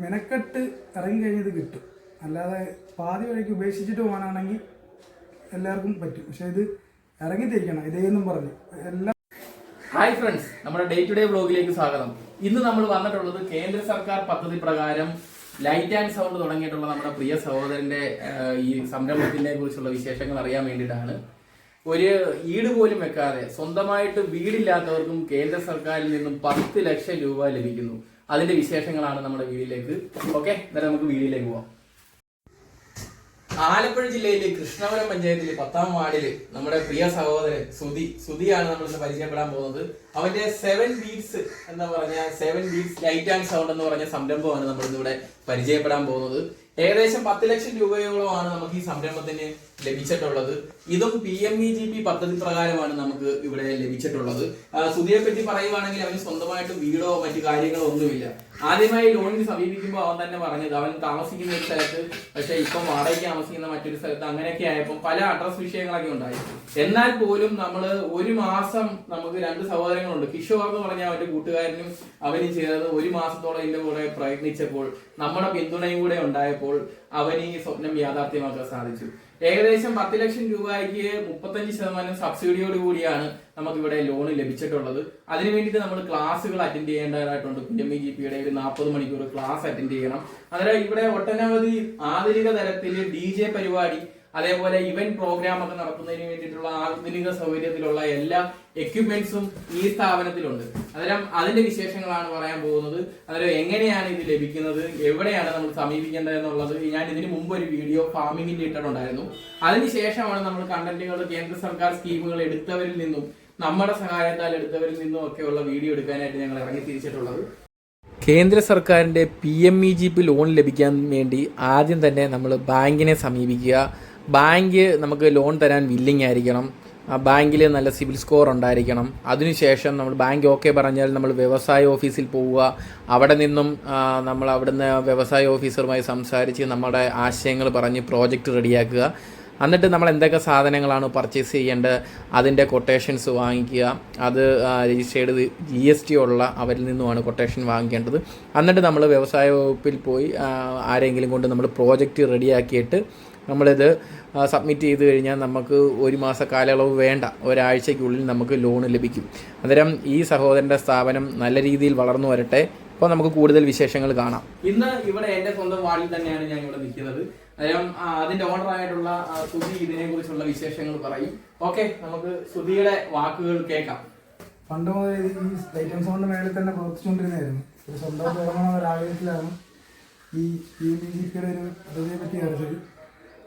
മെനക്കെട്ട് ഇറങ്ങി കഴിഞ്ഞത് കിട്ടും. അല്ലാതെ പാതി വഴിക്ക് ഉപേക്ഷിച്ചിട്ട് പോകാനാണെങ്കിൽ എല്ലാവർക്കും പറ്റും. പക്ഷെ ഇത് ഇറങ്ങിത്തിരിക്കണം ഇതേന്നും പറഞ്ഞു. എല്ലാം ഹായ് ഫ്രണ്ട്സ് നമ്മുടെ ഡേ ടു ഡേ ബ്ലോഗിലേക്ക് സ്വാഗതം. ഇന്ന് നമ്മൾ വന്നിട്ടുള്ളത് കേന്ദ്ര സർക്കാർ പദ്ധതി പ്രകാരം ലൈറ്റ് ആൻഡ് സൗണ്ട് തുടങ്ങിയിട്ടുള്ള നമ്മുടെ പ്രിയ സഹോദരന്റെ ഈ സംരംഭത്തിനെ കുറിച്ചുള്ള വിശേഷങ്ങൾ അറിയാൻ വേണ്ടിയിട്ടാണ്. ഒരു ഈട് പോലും വെക്കാതെ സ്വന്തമായിട്ട് വീടില്ലാത്തവർക്കും കേന്ദ്ര സർക്കാരിൽ നിന്നും പത്ത് ലക്ഷം രൂപ ലഭിക്കുന്നു. അതിന്റെ വിശേഷങ്ങളാണ് നമ്മുടെ വീഡിയോയിലേക്ക് ഓക്കെ എന്നാലും നമുക്ക് വീഡിയോയിലേക്ക് പോവാം. ആലപ്പുഴ ജില്ലയിലെ കൃഷ്ണപുരം പഞ്ചായത്തിലെ പത്താം വാർഡിൽ നമ്മുടെ പ്രിയ സഹോദരൻ സുധി സുധിയാണ് നമ്മൾ ഇന്ന് പരിചയപ്പെടാൻ പോകുന്നത്. അവന്റെ സെവൻ ബീറ്റ്സ് എന്ന് പറഞ്ഞ seven beats light and sound എന്ന് പറഞ്ഞ സംരംഭമാണ് നമ്മൾ ഇന്നിവിടെ പരിചയപ്പെടാൻ പോകുന്നത്. ഏകദേശം പത്ത് ലക്ഷം രൂപയോളമാണ് നമുക്ക് ഈ സംരംഭത്തിന് ലഭിച്ചിട്ടുള്ളത്. ഇതും P M E G P പദ്ധതി പ്രകാരമാണ് നമുക്ക് ഇവിടെ ലഭിച്ചിട്ടുള്ളത്. സുധിയെ പറ്റി പറയുവാണെങ്കിൽ അവന് സ്വന്തമായിട്ട് വീടോ മറ്റു കാര്യങ്ങളോ ഒന്നുമില്ല. ആദ്യമായി ലോണിന് സമീപിക്കുമ്പോൾ അവൻ തന്നെ പറഞ്ഞത് അവൻ താമസിക്കുന്ന ഒരു സ്ഥലത്ത് പക്ഷെ ഇപ്പം വാടകയ്ക്ക് താമസിക്കുന്ന മറ്റൊരു സ്ഥലത്ത് അങ്ങനെയൊക്കെ ആയപ്പോൾ പല അഡ്രസ് വിഷയങ്ങളൊക്കെ ഉണ്ടായി. എന്നാൽ പോലും നമ്മൾ ഒരു മാസം നമുക്ക് രണ്ട് സഹോദരങ്ങളുണ്ട്. കിഷോർ എന്ന് പറഞ്ഞ അവന്റെ കൂട്ടുകാരനും അവനും ചേർന്ന് ഒരു മാസത്തോളം ഇതിന്റെ കൂടെ പ്രയത്നിച്ചപ്പോൾ നമ്മുടെ പിന്തുണയും കൂടെ ഉണ്ടായപ്പോൾ അവന് ഈ സ്വപ്നം യാഥാർത്ഥ്യമാക്കാൻ സാധിച്ചു. ഏകദേശം പത്ത് ലക്ഷം രൂപയ്ക്ക് മുപ്പത്തഞ്ച് ശതമാനം സബ്സിഡിയോട് കൂടിയാണ് നമുക്ക് ഇവിടെ ലോൺ ലഭിച്ചിട്ടുള്ളത്. അതിനു വേണ്ടിയിട്ട് നമ്മൾ ക്ലാസ്സുകൾ അറ്റൻഡ് ചെയ്യേണ്ടതായിട്ടുണ്ട്. ഇ ജി പിയുടെ ഒരു നാൽപ്പത് മണിക്കൂർ ക്ലാസ് അറ്റൻഡ് ചെയ്യണം. അന്നേരം ഇവിടെ ഒട്ടനവധി ആധുനിക തരത്തിൽ ഡി ജെ പരിപാടി അതേപോലെ ഇവന്റ് പ്രോഗ്രാം ഒക്കെ നടത്തുന്നതിന് വേണ്ടിയിട്ടുള്ള ആധുനിക സൗകര്യത്തിലുള്ള എല്ലാ എക്യുപ്മെന്റ്സും ഈ സ്ഥാപനത്തിലുണ്ട്. അതെല്ലാം അതിന്റെ വിശേഷങ്ങളാണ് പറയാൻ പോകുന്നത്. അതായത് എങ്ങനെയാണ് ഇത് ലഭിക്കുന്നത്? എവിടെയാണ് നമ്മൾ സമീപിക്കേണ്ടത് എന്നുള്ളത് ഞാൻ ഇതിന് മുമ്പ് ഒരു വീഡിയോ ഫാമിങ്ങിന്റെ ഇട്ടിട്ടുണ്ടായിരുന്നു. അതിനുശേഷമാണ് നമ്മൾ കണ്ടന്റുകൾ കേന്ദ്ര സർക്കാർ സ്കീമുകൾ എടുത്തവരിൽ നിന്നും നമ്മുടെ സഹായത്താൽ എടുത്തവരിൽ നിന്നും ഒക്കെയുള്ള വീഡിയോ എടുക്കാനായിട്ട് ഞങ്ങൾ ഇറങ്ങി തിരിച്ചിട്ടുള്ളത്. കേന്ദ്ര സർക്കാരിന്റെ P M E G P loan ലഭിക്കാൻ വേണ്ടി ആദ്യം തന്നെ നമ്മൾ ബാങ്കിനെ സമീപിക്കുക. ബാങ്ക് നമുക്ക് ലോൺ തരാൻ വില്ലിങ് ആയിരിക്കണം. ബാങ്കിൽ നല്ല സിവിൽ സ്കോർ ഉണ്ടായിരിക്കണം. അതിനുശേഷം നമ്മൾ ബാങ്ക് ഓക്കെ പറഞ്ഞാൽ നമ്മൾ വ്യവസായ ഓഫീസിൽ പോവുക. അവിടെ നിന്നും നമ്മൾ അവിടുന്ന് വ്യവസായ ഓഫീസറുമായി സംസാരിച്ച് നമ്മുടെ ആശയങ്ങൾ പറഞ്ഞ് പ്രോജക്റ്റ് റെഡിയാക്കുക. എന്നിട്ട് നമ്മൾ എന്തൊക്കെ സാധനങ്ങളാണ് പർച്ചേസ് ചെയ്യേണ്ടത് അതിന്റെ കൊട്ടേഷൻസ് വാങ്ങിക്കുക. അത് രജിസ്റ്റേർഡ് ജി എസ് ടി ഉള്ള അവരിൽ നിന്നുമാണ് കൊട്ടേഷൻ വാങ്ങിക്കേണ്ടത്. എന്നിട്ട് നമ്മൾ വ്യവസായ വകുപ്പിൽ പോയി ആരെങ്കിലും കൊണ്ട് നമ്മൾ പ്രോജക്റ്റ് റെഡിയാക്കിയിട്ട് നമ്മളിത് സബ്മിറ്റ് ചെയ്ത് കഴിഞ്ഞാൽ നമുക്ക് ഒരു മാസ കാലയളവ് വേണ്ട. ഒരാഴ്ചയ്ക്കുള്ളിൽ നമുക്ക് ലോൺ ലഭിക്കും. അന്നേരം ഈ സഹോദരന്റെ സ്ഥാപനം നല്ല രീതിയിൽ വളർന്നു വരട്ടെ. അപ്പോൾ നമുക്ക് കൂടുതൽ വിശേഷങ്ങൾ കാണാം. ഇന്ന് ഇവിടെ എന്റെ സ്വന്തം വാർഡിൽ തന്നെയാണ് ഞാൻ ഇവിടെ നിൽക്കുന്നത്. അന്നേരം അതിന്റെ ഓണർ ആയിട്ടുള്ള ആ, സുധി ഇതിനെ കുറിച്ചുള്ള വിശേഷങ്ങൾ പറയും. ഓക്കെ നമുക്ക് സുധിയുടെ വാക്കുകൾ കേൾക്കാം. പണ്ട് മുതൽ ഈ ലൈറ്റ് സൗണ്ട് മേളിൽ തന്നെ പ്രവർത്തിച്ചുകൊണ്ടിരുന്നതായിരുന്നു. ഒരു സ്വന്തം തുടങ്ങുന്ന ഒരു ആഗ്രഹത്തിലാണ് ഈ പി എം ജി പിയുടെ ഒരു പദ്ധതിയെ പറ്റി അറിച്ചത്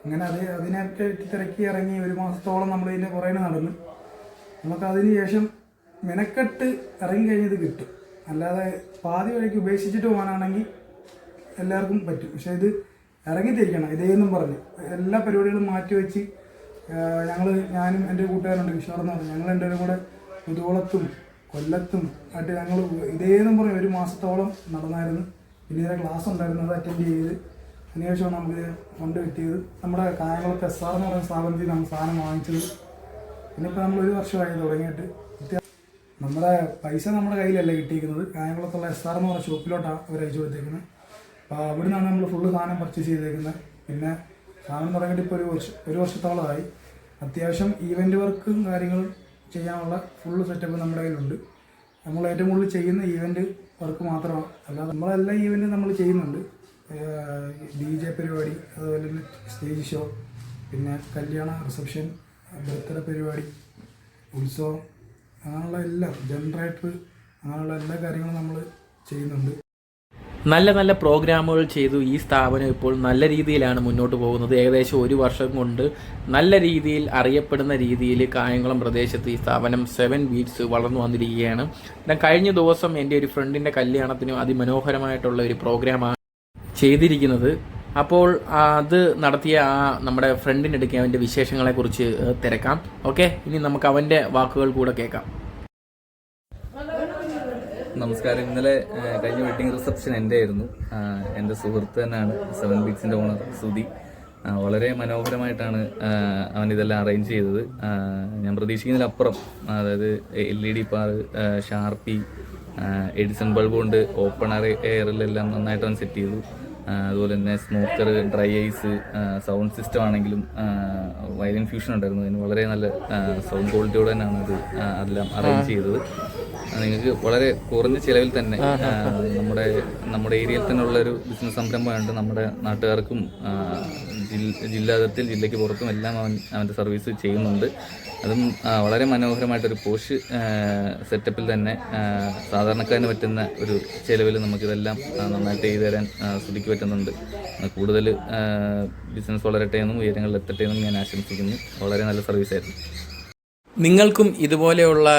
അങ്ങനെ അത് അതിനൊക്കെ തിരക്കി ഇറങ്ങി ഒരു മാസത്തോളം നമ്മൾ ഇതിന്റെ പുറകെ നടന്നു. നമുക്ക് അതിന് ശേഷം മെനക്കെട്ട് ഇറങ്ങി കഴിഞ്ഞത് കിട്ടും. അല്ലാതെ പാതി വഴിക്ക് ഉപേക്ഷിച്ചിട്ട് പോകാനാണെങ്കിൽ എല്ലാവർക്കും പറ്റും. പക്ഷേ ഇത് ഇറങ്ങിത്തിരിക്കണം ഇതേന്നും പറഞ്ഞ്. എല്ലാ പരിപാടികളും മാറ്റി വെച്ച് ഞങ്ങൾ ഞാനും എന്റെ കൂട്ടുകാരുണ്ട് കിഷോർ പറഞ്ഞു. ഞങ്ങൾ എന്റെ കൂടെ പുതുവളത്തും കൊല്ലത്തും ആയിട്ട് ഞങ്ങൾ ഇതേന്നും പറഞ്ഞ് ഒരു മാസത്തോളം നടന്നായിരുന്നു. പിന്നെ ഇതിന്റെ ക്ലാസ് ഉണ്ടായിരുന്നു അത് അറ്റൻഡ് ചെയ്ത് അതിനുശേഷമാണ് നമുക്ക് ഫണ്ട് കിട്ടിയത്. നമ്മുടെ കായംകുളത്ത് എസ് ആർ എന്ന് പറയുന്ന സ്ഥാപനത്തിൽ നമ്മൾ സാധനം വാങ്ങിച്ചത്. പിന്നിപ്പോൾ നമ്മൾ ഒരു വർഷമായി തുടങ്ങിയിട്ട്. നമ്മുടെ പൈസ നമ്മുടെ കയ്യിലല്ല കിട്ടിയിരിക്കുന്നത്. കായംകുളത്തുള്ള എസ് ആർ എന്ന് പറഞ്ഞ ഷോപ്പിലോട്ടാണ് അവർ അയച്ചു കൊടുത്തേക്കുന്നത് അപ്പോൾ അവിടെ നിന്നാണ് നമ്മൾ ഫുള്ള് സാധനം പർച്ചേസ് ചെയ്തേക്കുന്നത് പിന്നെ സാധനം തുടങ്ങിയിട്ട് ഇപ്പോൾ ഒരു വർഷം ഒരു വർഷത്തോളമായി. അത്യാവശ്യം ഈവന്റ് വർക്കും കാര്യങ്ങളും ചെയ്യാനുള്ള ഫുള്ള് സെറ്റപ്പ് നമ്മുടെ കയ്യിലുണ്ട്. നമ്മൾ ഏറ്റവും കൂടുതൽ ചെയ്യുന്ന ഈവന്റ് വർക്ക് മാത്രമാണ്. അല്ലാതെ നമ്മളെല്ലാ ഈവന്റും നമ്മൾ ചെയ്യുന്നുണ്ട്. ഡി ജെ പരിപാടി അതുപോലെ സ്റ്റേജ് ഷോ പിന്നെ കല്യാണ റിസപ്ഷൻ ബർത്ത്ഡേ പരിപാടി ഉത്സവം അങ്ങനെയുള്ള എല്ലാം ജനറേറ്റർ അങ്ങനെയുള്ള എല്ലാ കാര്യങ്ങളും നമ്മൾ ചെയ്യുന്നുണ്ട്. നല്ല നല്ല പ്രോഗ്രാമുകൾ ചെയ്തു ഈ സ്ഥാപനം ഇപ്പോൾ നല്ല രീതിയിലാണ് മുന്നോട്ട് പോകുന്നത്. ഏകദേശം ഒരു വർഷം കൊണ്ട് നല്ല രീതിയിൽ അറിയപ്പെടുന്ന രീതിയിൽ കായംകുളം പ്രദേശത്ത് ഈ സ്ഥാപനം സെവൻ ബീറ്റ്സ് വളർന്നു വന്നിരിക്കുകയാണ്. ഞാൻ കഴിഞ്ഞ ദിവസം എന്റെ ഒരു ഫ്രണ്ടിന്റെ കല്യാണത്തിനും അതിമനോഹരമായിട്ടുള്ള ഒരു പ്രോഗ്രാമാണ് ചെയ്തിരിക്കുന്നത്. അപ്പോൾ അത് നടത്തിയ ആ നമ്മുടെ ഫ്രണ്ടിന്റെ അടുക്ക് വിശേഷങ്ങളെ കുറിച്ച് തിരക്കാം. ഓക്കെ? ഇനി നമുക്ക് അവന്റെ വാക്കുകൾ കൂടെ കേൾക്കാം. നമസ്കാരം. ഇന്നലെ കഴിഞ്ഞ വെഡിങ് റിസപ്ഷൻ എന്റെ ആയിരുന്നു എന്റെ സുഹൃത്ത് തന്നെയാണ് സെവൻ ബീറ്റ്സിന്റെ ഓണർ സുധി. വളരെ മനോഹരമായിട്ടാണ് അവൻ ഇതെല്ലാം അറേഞ്ച് ചെയ്തത്. ഞാൻ പ്രതീക്ഷിക്കുന്നതിലപ്പുറം അതായത് L E D par sharpy Edison bulb കൊണ്ട് ഓപ്പൺ എയറിലെല്ലാം നന്നായിട്ട് അവൻ സെറ്റ് ചെയ്തു. അതുപോലെ തന്നെ smoker dry ice sound system ആണെങ്കിലും വയലിൻ ഫ്യൂഷൻ ഉണ്ടായിരുന്നു. അതിന് വളരെ നല്ല സൗണ്ട് ക്വാളിറ്റിയോടെ തന്നെയാണ് ആ, അതെല്ലാം അറേഞ്ച് ചെയ്തത്. നിങ്ങൾക്ക് വളരെ കുറഞ്ഞ ചിലവിൽ തന്നെ നമ്മുടെ നമ്മുടെ ഏരിയയിൽ തന്നെ ഉള്ള ഒരു ബിസിനസ് സംരംഭമായിട്ട് നമ്മുടെ നാട്ടുകാർക്കും ജില്ല ജില്ലാതലത്തിൽ ജില്ലയ്ക്ക് പുറത്തും എല്ലാം അവൻ അവന്റെ സർവീസ് ചെയ്യുന്നുണ്ട്. അതും വളരെ മനോഹരമായിട്ടൊരു പോഷ് സെറ്റപ്പിൽ തന്നെ സാധാരണക്കാരന് പറ്റുന്ന ഒരു ചിലവിൽ നമുക്കിതെല്ലാം നന്നായിട്ട് ചെയ്തു തരാൻ ആ, പറ്റുന്നുണ്ട്. കൂടുതൽ ബിസിനസ് വളരട്ടെ എന്നും ഉയരങ്ങളിൽ എത്തട്ടെ എന്നും ഞാൻ ആശംസിക്കുന്നു. വളരെ നല്ല സർവീസായിരുന്നു. നിങ്ങൾക്കും ഇതുപോലെയുള്ള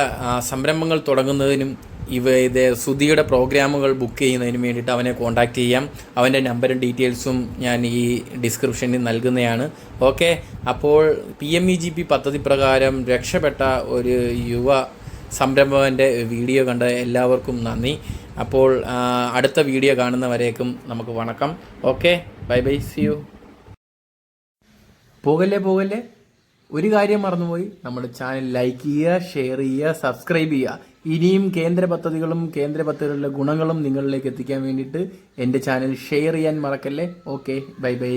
സംരംഭങ്ങൾ തുടങ്ങുന്നതിനും ഇവ ഇത് സുധിയുടെ പ്രോഗ്രാമുകൾ ബുക്ക് ചെയ്യുന്നതിന് വേണ്ടിയിട്ട് അവനെ കോൺടാക്റ്റ് ചെയ്യാം. അവന്റെ നമ്പറും ഡീറ്റെയിൽസും ഞാൻ ഈ ഡിസ്ക്രിപ്ഷനിൽ നൽകുന്നതാണ്. ഓക്കെ അപ്പോൾ P M E G P പദ്ധതി പ്രകാരം രക്ഷപ്പെട്ട ഒരു യുവ സംരംഭകന്റെ വീഡിയോ കണ്ട എല്ലാവർക്കും നന്ദി. അപ്പോൾ അടുത്ത വീഡിയോ കാണുന്നവരേക്കും നമുക്ക് വണക്കം. Okay bye bye see you പോകല്ലേ പോകല്ലേ? ഒരു കാര്യം മറന്നുപോയി. നമ്മുടെ ചാനൽ ലൈക്ക് ചെയ്യുക ഷെയർ ചെയ്യുക സബ്സ്ക്രൈബ് ചെയ്യുക. ഇനിയും കേന്ദ്ര പദ്ധതികളും കേന്ദ്ര പദ്ധതികളുടെ ഗുണങ്ങളും നിങ്ങളിലേക്ക് എത്തിക്കാൻ വേണ്ടിയിട്ട് എന്റെ ചാനൽ ഷെയർ ചെയ്യാൻ മറക്കല്ലേ? Okay bye by